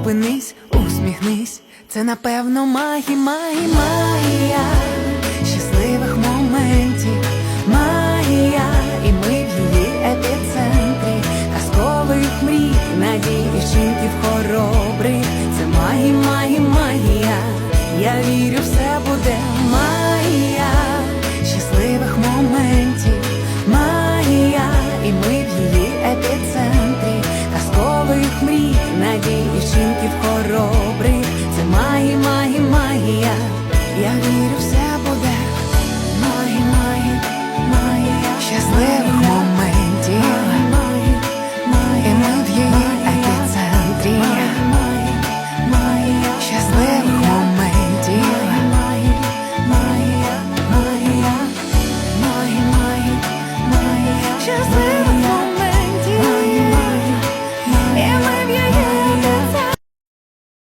Зупинись, усміхнись, це напевно магі, магі, магія. Щасливих моментів, магія, і ми в її епіцентрі, казкових мрій, надій і вчинків хоробрих. І вчинків хоробрих. Це магія, магія, магія. Я вірю,